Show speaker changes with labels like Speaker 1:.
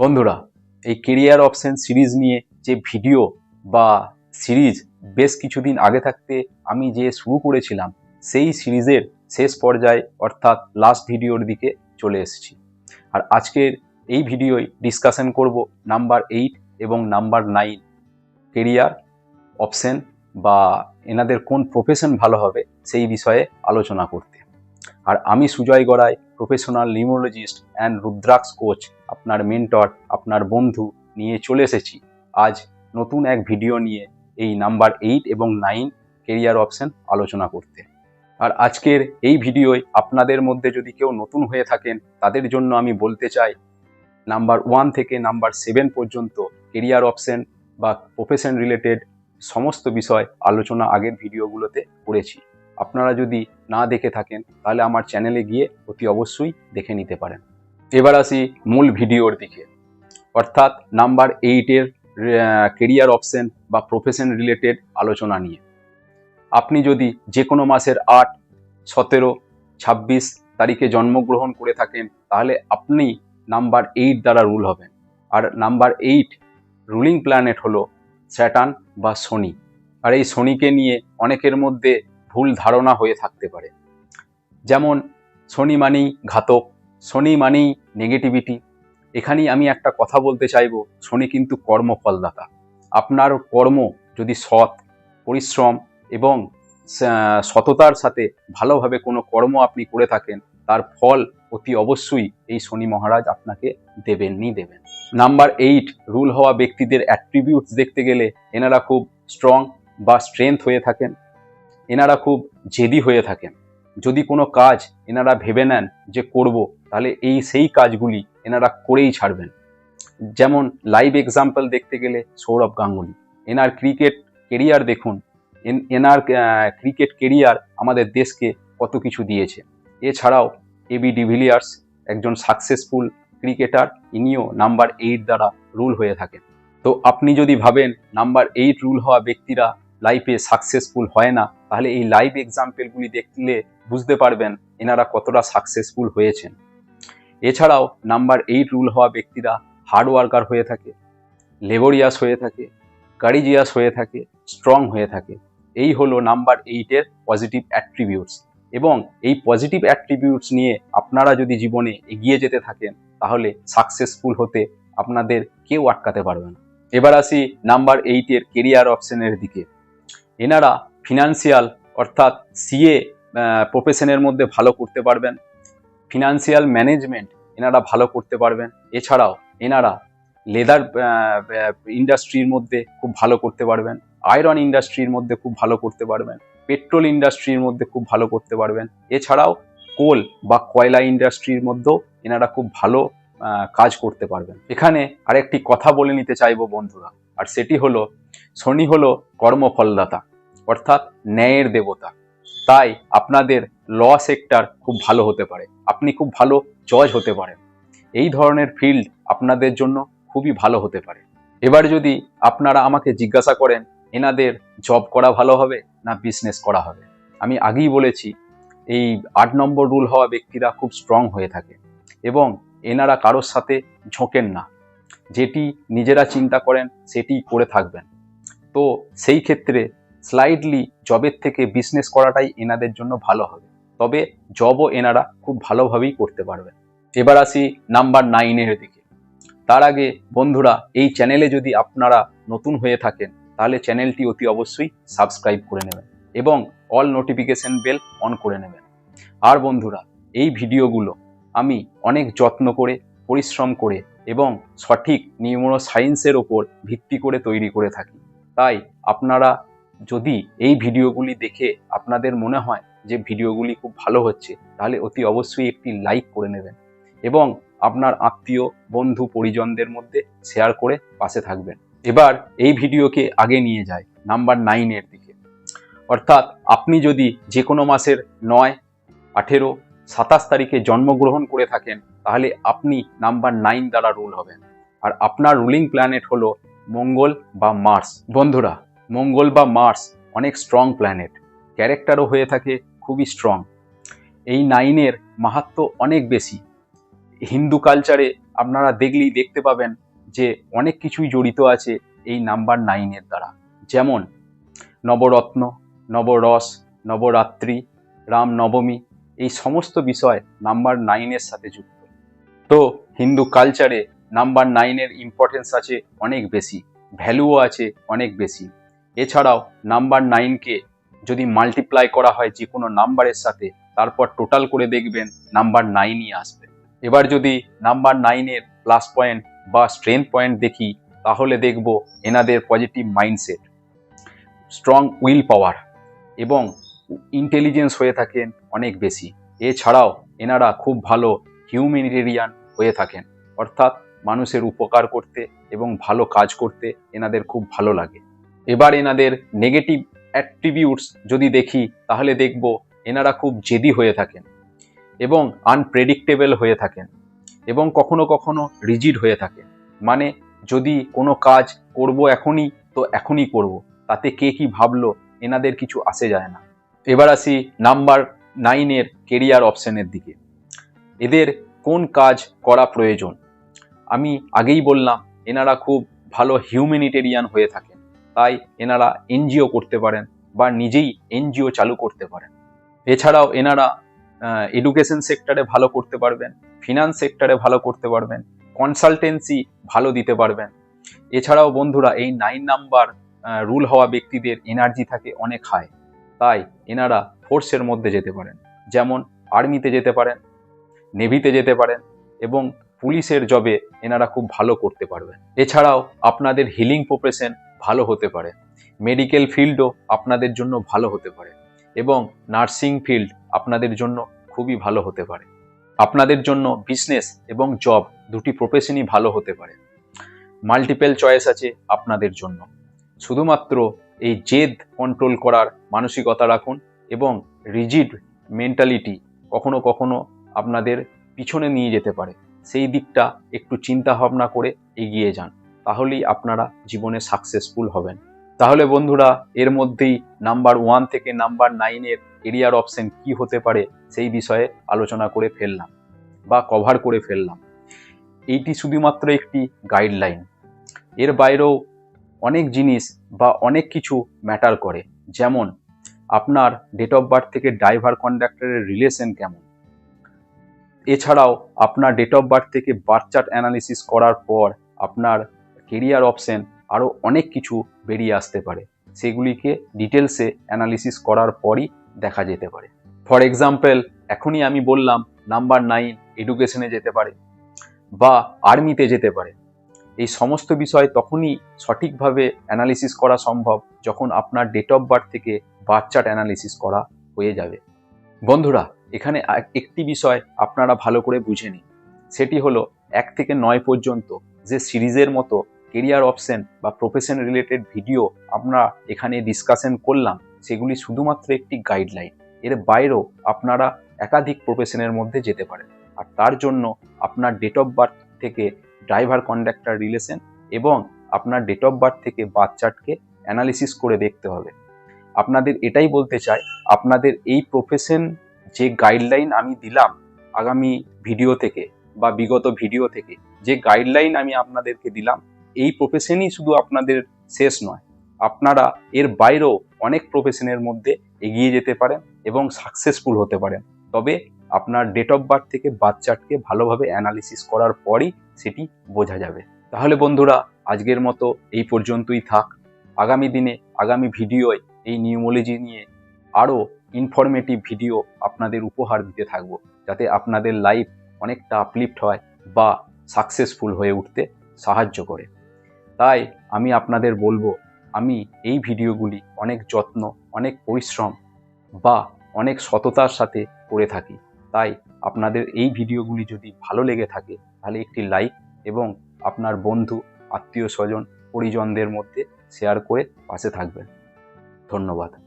Speaker 1: বন্ধুরা, এই career option series নিয়ে যে ভিডিও বা সিরিজ বেশ কিছুদিন আগে থাকতে আমি যে শুরু করেছিলাম, সেই সিরিজের শেষ পর্যায়ে অর্থাৎ লাস্ট ভিডিওর দিকে চলে এসেছি। আর আজকের এই ভিডিওয় ডিসকাশন করব নাম্বার এইট এবং নাম্বার নাইন কেরিয়ার অপশন বা এনাদের কোন প্রফেশন ভালো হবে সেই বিষয়ে আলোচনা করতে। আর আমি Sujoy Garai professional numerologist and rudraksha coach আপনার মেন্টর আপনার বন্ধু নিয়ে চলে এসেছি। আজ নতুন এক ভিডিও নিয়ে এই নাম্বার এইট এবং নাইন কেরিয়ার অপশন আলোচনা করতে। আর আজকের এই ভিডিওয় আপনাদের মধ্যে যদি কেউ নতুন হয়ে থাকেন, তাদের জন্য আমি বলতে চাই নাম্বার ওয়ান থেকে নাম্বার সেভেন পর্যন্ত কেরিয়ার অপশন বা প্রফেশন রিলেটেড সমস্ত বিষয় আলোচনা আগের ভিডিওগুলোতে করেছি আপনারা যদি না দেখে থাকেন, তাহলে আমার চ্যানেলে গিয়ে অতি অবশ্যই দেখে নিতে পারেন। এবার আসি মূল ভিডিওর দিকে। অর্থাৎ নাম্বার এইটের কেরিয়ার অপশন বা প্রফেশন রিলেটেড আলোচনা নিয়ে। আপনি যদি যে কোনো মাসের আট, সতেরো, ছাব্বিশ তারিখে জন্মগ্রহণ করে থাকেন, তাহলে আপনি নাম্বার এইট দ্বারা রুল হবেন। আর নাম্বার এইট রুলিং প্ল্যানেট হলো স্যাটার্ন বা শনি আর এই শনিকে নিয়ে অনেকের মধ্যে ভুল ধারণা হয়ে থাকতে পারে। যেমন শনি মানেই ঘাতক শনি মানেই নেগেটিভিটি এখানেই আমি একটা কথা বলতে চাইব শনি কিন্তু কর্মফলদাতা। আপনার কর্ম যদি সৎ, পরিশ্রম এবং সততার সাথে ভালোভাবে কোনো কর্ম আপনি করে থাকেন, তার ফল অতি অবশ্যই এই শনি মহারাজ আপনাকে দেবেনই দেবেন। নাম্বার এইট রুল হওয়া ব্যক্তিদের অ্যাট্রিবিউটস দেখতে গেলে এনারা খুব স্ট্রং বা স্ট্রেংথ হয়ে থাকেন। এনারা খুব জেদি হয়ে থাকেন। যদি কোনো কাজ এনারা ভেবে নেন যে করব, তাহলে এই সেই কাজগুলি এনারা করেই ছাড়বেন। যেমন লাইভ এক্সাম্পল দেখতে গেলে সৌরভ গাঙ্গুলি। এনার ক্রিকেট কেরিয়ার দেখুন। এন- এনার ক্রিকেট কেরিয়ার আমাদের দেশকে কত কিছু দিয়েছে। এছাড়াও এবি ডিভিলিয়ার্স একজন সাকসেসফুল ক্রিকেটার ইনিও নাম্বার এইট দ্বারা রুল হয়ে থাকেন। তো আপনি যদি ভাবেন নাম্বার এইট রুল হওয়া ব্যক্তিরা লাইফে সাকসেসফুল হয় না, তাহলে এই লাইভ এক্সাম্পলগুলি দেখলে বুঝতে পারবেন এনারা কতটা সাকসেসফুল হয়েছেন। এছাড়াও নাম্বার এইট রুল হওয়া ব্যক্তিরা হার্ড ওয়ার্কার হয়ে থাকে লেবরিয়াস হয়ে থাকে কারিজিয়াস হয়ে থাকে স্ট্রং হয়ে থাকে। এই হলো নাম্বার এইটের পজিটিভ অ্যাট্রিবিউটস এবং এই পজিটিভ অ্যাট্রিবিউটস নিয়ে আপনারা যদি জীবনে এগিয়ে যেতে থাকেন, তাহলে সাকসেসফুল হতে আপনাদের কেউ আটকাতে পারবে না। এবার আসি নাম্বার এইটের কেরিয়ার অপশনের দিকে। এনারা ফিনান্সিয়াল অর্থাৎ সিএ প্রফেশনের মধ্যে ভালো করতে পারবেন। ফিনান্সিয়াল ম্যানেজমেন্ট এনারা ভালো করতে পারবেন। এছাড়াও এনারা লেদার ইন্ডাস্ট্রির মধ্যে খুব ভালো করতে পারবেন। আয়রন ইন্ডাস্ট্রির মধ্যে খুব ভালো করতে পারবেন। পেট্রোল ইন্ডাস্ট্রির মধ্যে খুব ভালো করতে পারবেন। এছাড়াও কোল বা কয়লা ইন্ডাস্ট্রির মধ্যেও এনারা খুব ভালো কাজ করতে পারবেন। এখানে আরেকটি কথা বলে নিতে চাইব বন্ধুরা, আর সেটি হলো, শনি হলো কর্মফলদাতা, অর্থাৎ ন্যায়ের দেবতা। তাই আপনাদের ল সেক্টর খুব ভালো হতে পারে। আপনি খুব ভালো জজ হতে পারেন। এই ধরনের ফিল্ড আপনাদের জন্য খুবই ভালো হতে পারে। এবার যদি আপনারা আমাকে জিজ্ঞাসা করেন, এনাদের জব করা ভালো হবে? না বিজনেস করা হবে। আমি আগেই বলেছি, এই আট নম্বর রুল হওয়া ব্যক্তিরা খুব স্ট্রং হয়ে থাকে এবং এনারা কারোর সাথে ঝোঁকেন না। যেটি নিজেরা চিন্তা করেন সেটি করে থাকবেন। তো সেই ক্ষেত্রে স্লাইডলি জবের থেকে বিজনেস করাটাই এনাদের জন্য ভালো হবে। তবে জবও এনারা খুব ভালোভাবেই করতে পারবেন। এবার আসি নাম্বার নাইনের দিকে। তার আগে বন্ধুরা, এই চ্যানেলে যদি আপনারা নতুন হয়ে থাকেন তাহলে চ্যানেলটি অতি অবশ্যই সাবস্ক্রাইব করে নেবেন এবং অল নোটিফিকেশন বেল অন করে নেবেন। আর বন্ধুরা, এই ভিডিওগুলো আমি অনেক যত্ন করে, পরিশ্রম করে এবং সঠিক নিউমোনো সায়েন্সের ওপর ভিত্তি করে তৈরি করে থাকি। তাই আপনারা যদি এই ভিডিওগুলি দেখে আপনাদের মনে হয় যে ভিডিওগুলি খুব ভালো হচ্ছে, তাহলে অতি অবশ্যই একটি লাইক করে নেবেন এবং আপনার আত্মীয়, বন্ধু, পরিজনদের মধ্যে শেয়ার করে পাশে থাকবেন। এবার এই ভিডিওকে আগে নিয়ে যায় নাম্বার নাইনের দিকে। অর্থাৎ আপনি যদি যে কোনো মাসের নয়, আঠেরো, সাতাশ তারিখে জন্মগ্রহণ করে থাকেন, তাহলে আপনি নাম্বার নাইন দ্বারা রুল হবেন। আর আপনার রুলিং প্ল্যানেট হলো মঙ্গল বা মার্স। বন্ধুরা, মঙ্গল বা মার্স অনেক স্ট্রং প্ল্যানেট ক্যারেক্টারও হয়ে থাকে খুবই স্ট্রং এই নাইনের মাহাত্ম অনেক বেশি। হিন্দু কালচারে আপনারা দেখলেই দেখতে পাবেন যে অনেক কিছুই জড়িত আছে এই নাম্বার নাইনের দ্বারা। যেমন, নবরত্ন, নবরস, নবরাত্রি রাম নবমী এই সমস্ত বিষয় নাম্বার নাইনের সাথে যুক্ত। তো হিন্দু কালচারে নাম্বার নাইনের ইম্পর্টেন্স আছে অনেক বেশি ভ্যালুও আছে অনেক বেশি। এছাড়াও নাম্বার নাইনকে যদি মাল্টিপ্লাই করা হয় যে কোনো নাম্বারের সাথে, তারপর টোটাল করে দেখবেন নাম্বার নাইনই আসবে। এবার যদি নাম্বার নাইনের প্লাস পয়েন্ট বা স্ট্রেংথ পয়েন্ট দেখি, তাহলে দেখব এনাদের positive mindset strong will power এবং ইন্টেলিজেন্স হয়ে থাকেন অনেক বেশি। এছাড়াও এনারা খুব ভালো হিউম্যানিটেরিয়ান হয়ে থাকেন। অর্থাৎ মানুষের উপকার করতে এবং ভালো কাজ করতে এনাদের খুব ভালো লাগে। এবার এনাদের নেগেটিভ অ্যাট্রিবিউটস যদি দেখি, তাহলে দেখব এনারা খুব জেদি হয়ে থাকেন এবং আনপ্রেডিক্টেবল হয়ে থাকেন। এবং কখনো কখনো রিজিড হয়ে থাকে। মানে যদি কোনো কাজ করব এখনই, তো এখনই করব। তাতে কে কি ভাবলো, এনাদের কিছু আসে যায় না। এবার আসি নাম্বার নাইনের কেরিয়ার অপশনের দিকে। এদের কোন কাজ করা প্রয়োজন? আমি আগেই বললাম, এনারা খুব ভালো হিউম্যানিটেরিয়ান হয়ে থাকেন। তাই এনারা এনজিও করতে পারেন বা নিজেই এনজিও চালু করতে পারেন। এছাড়াও এনারা এডুকেশন সেক্টরে ভালো করতে পারবেন ফিনান্স সেক্টরে ভালো করতে পারবেন কনসালটেন্সি ভালো দিতে পারবেন। এছাড়াও বন্ধুরা, এই নাইন নাম্বার রুল হওয়া ব্যক্তিদের এনার্জি থাকে অনেক হাই তাই এনারা ফোর্সের মধ্যে যেতে পারেন। যেমন আর্মিতে যেতে পারেন নেভিতে যেতে পারেন এবং পুলিশের জবে এনারা খুব ভালো করতে পারবেন। এছাড়াও আপনাদের হিলিং প্রফেশন ভালো হতে পারে। মেডিকেল ফিল্ডও আপনাদের জন্য ভালো হতে পারে। এবং নার্সিং ফিল্ড আপনাদের জন্য খুবই ভালো হতে পারে। আপনাদের জন্য বিজনেস এবং জব দুটি প্রফেশনই ভালো হতে পারে। মাল্টিপল চয়েস আছে আপনাদের জন্য। শুধুমাত্র এই জেদ কন্ট্রোল করার মানসিকতা রাখুন এবং রিজিড মেন্টালিটি কখনো কখনো আপনাদের পিছনে নিয়ে যেতে পারে। সেই দিকটা একটু চিন্তা ভাবনা করে এগিয়ে যান, তাহলেই আপনারা জীবনে সাকসেসফুল হবেন। তাহলে বন্ধুরা, এর মধ্যেই নাম্বার ওয়ান থেকে নাম্বার নাইনের এরিয়ার অপশন কি হতে পারে সেই বিষয়ে আলোচনা করে ফেললাম বা কভার করে ফেললাম। এইটি শুধুমাত্র একটি গাইডলাইন এর বাইরেও অনেক জিনিস বা অনেক কিছু ম্যাটার করে। যেমন, আপনার ডেট অফ বার্থ থেকে ড্রাইভার কন্ডাক্টরের রিলেশন কেমন? এছাড়াও, আপনার ডেট অফ বার্থ থেকে বার্থ চার্ট অ্যানালিসিস করার পর আপনার কেরিয়ার অপশন আরও অনেক কিছু বেরিয়ে আসতে পারে। সেগুলিকে ডিটেলসে অ্যানালিসিস করার পরই দেখা যেতে পারে। ফর এক্সাম্পল এখনই আমি বললাম নাম্বার নাইন এডুকেশনে যেতে পারে বা আর্মিতে যেতে পারে। এই সমস্ত বিষয় তখনই সঠিকভাবে অ্যানালিসিস করা সম্ভব যখন আপনার ডেট অফ বার্থ থেকে বার্থ চার্ট অ্যানালিসিস করা হয়ে যাবে। বন্ধুরা, এখানে একটি বিষয় আপনারা ভালো করে বুঝে নিন। সেটি হলো এক থেকে নয় পর্যন্ত যে সিরিজের মতো কেরিয়ার অপশন বা প্রফেশন রিলেটেড ভিডিও আমরা এখানে ডিসকাশন করলাম, সেগুলি শুধুমাত্র একটি গাইডলাইন এর বাইরেও আপনারা একাধিক প্রফেশনের মধ্যে যেতে পারেন। আর তার জন্য আপনার ডেট অফ বার্থ থেকে ড্রাইভার কন্ডাক্টর রিলেশন এবং আপনার ডেট অফ বার্থ থেকে বাচ্চাটকে অ্যানালিসিস করে দেখতে হবে। আপনাদের এটাই বলতে চাই, আপনাদের এই প্রফেশন যে গাইডলাইন আমি দিলাম আগামী ভিডিও থেকে বা বিগত ভিডিও থেকে, যে গাইডলাইন আমি আপনাদেরকে দিলাম এই প্রফেশনই শুধু আপনাদের শেষ নয়, আপনারা এর বাইরেও অনেক প্রফেশনের মধ্যে এগিয়ে যেতে পারেন এবং সাকসেসফুল হতে পারেন। তবে আপনার ডেট অফ বার্থ থেকে বাচ্চাটকে ভালোভাবে অ্যানালিসিস করার পরই সেটি বোঝা যাবে। তাহলে বন্ধুরা, আজকের মতো এই পর্যন্তই থাক। আগামী দিনে আগামী ভিডিওয় এই নিউমোলজি নিয়ে আরও ইনফরমেটিভ ভিডিও আপনাদের উপহার দিতে থাকব, যাতে আপনাদের লাইফ অনেকটা আপলিফ্ট হয় বা সাকসেসফুল হয়ে উঠতে সাহায্য করে। তাই আমি আপনাদের বলব, আমি এই ভিডিওগুলি অনেক যত্ন, অনেক পরিশ্রম বা অনেক সততার সাথে করে থাকি। তাই আপনাদের এই ভিডিওগুলি যদি ভালো লেগে থাকে, তাহলে একটি লাইক এবং আপনার বন্ধু, আত্মীয় স্বজন, পরিজনদের মধ্যে শেয়ার করে পাশে থাকবেন। ধন্যবাদ।